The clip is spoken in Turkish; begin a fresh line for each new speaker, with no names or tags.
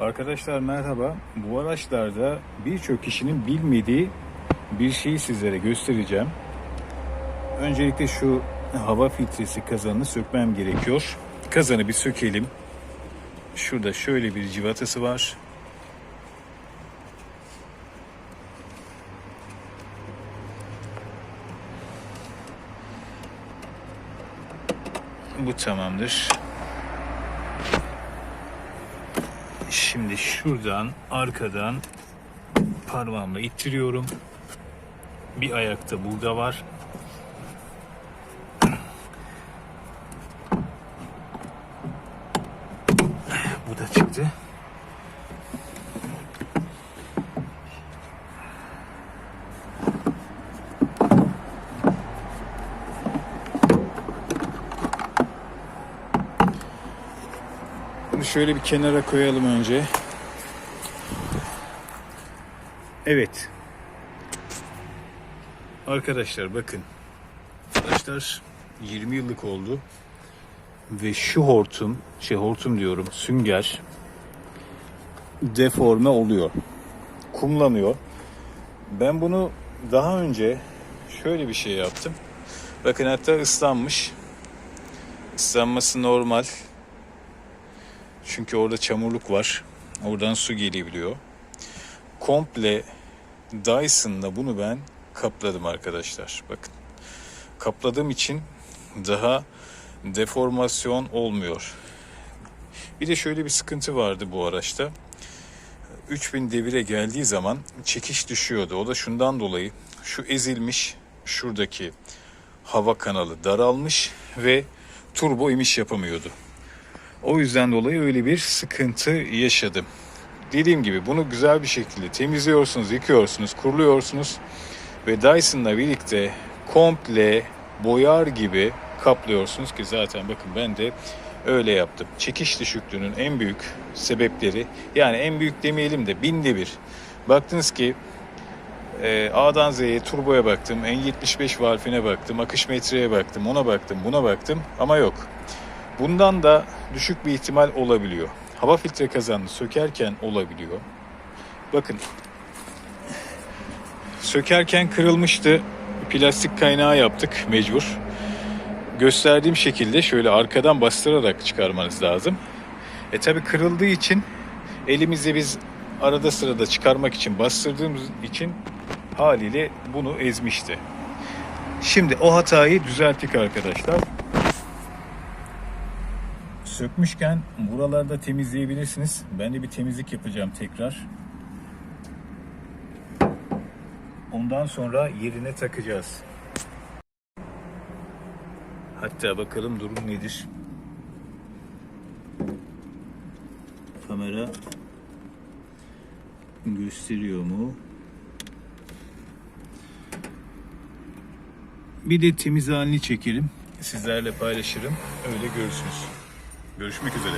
Arkadaşlar merhaba. Bu araçlarda birçok kişinin bilmediği bir şeyi sizlere göstereceğim. Öncelikle şu hava filtresi kazanını sökmem gerekiyor. Kazanı bir sökelim. Şurada şöyle bir civatası var. Bu tamamdır. Şimdi şuradan arkadan parmağımla ittiriyorum. Bir ayakta burada var. Bu da çıktı. Şöyle bir kenara koyalım önce. Evet. Arkadaşlar bakın. Arkadaşlar 20 yıllık oldu. Ve şu hortum, şey hortum diyorum, sünger deforme oluyor. Kumlanıyor. Ben bunu daha önce şöyle bir şey yaptım. Bakın hatta ıslanmış. Islanması normal. Çünkü orada çamurluk var. Oradan su gelebiliyor. Komple Dyson'la bunu ben kapladım arkadaşlar. Bakın. Kapladığım için daha deformasyon olmuyor. Bir de şöyle bir sıkıntı vardı bu araçta. 3000 devire geldiği zaman çekiş düşüyordu. O da şundan dolayı şu ezilmiş şuradaki hava kanalı daralmış ve turbo iniş yapamıyordu. O yüzden dolayı öyle bir sıkıntı yaşadım. Dediğim gibi bunu güzel bir şekilde temizliyorsunuz, yıkıyorsunuz, kuruluyorsunuz ve Dyson'la birlikte komple boyar gibi kaplıyorsunuz ki zaten bakın ben de öyle yaptım. Çekiş düşüklüğünün en büyük sebepleri yani en büyük demeyelim de binde bir. Baktınız ki e, A'dan Z'ye turboya baktım, N75 valfine baktım, akış metreye baktım, ona baktım, buna baktım ama yok. Bundan da düşük bir ihtimal olabiliyor. Hava filtre kazanını sökerken olabiliyor. Bakın. Sökerken kırılmıştı. Plastik kaynağı yaptık mecbur. Gösterdiğim şekilde şöyle arkadan bastırarak çıkarmanız lazım. E tabi kırıldığı için elimizde biz arada sırada çıkarmak için bastırdığımız için haliyle bunu ezmişti. Şimdi o hatayı düzelttik arkadaşlar sökmüşken buralarda temizleyebilirsiniz. Ben de bir temizlik yapacağım tekrar. Ondan sonra yerine takacağız. Hatta bakalım durum nedir? Kamera gösteriyor mu? Bir de temiz halini çekelim. Sizlerle paylaşırım. Öyle görürsünüz. Görüşmek üzere.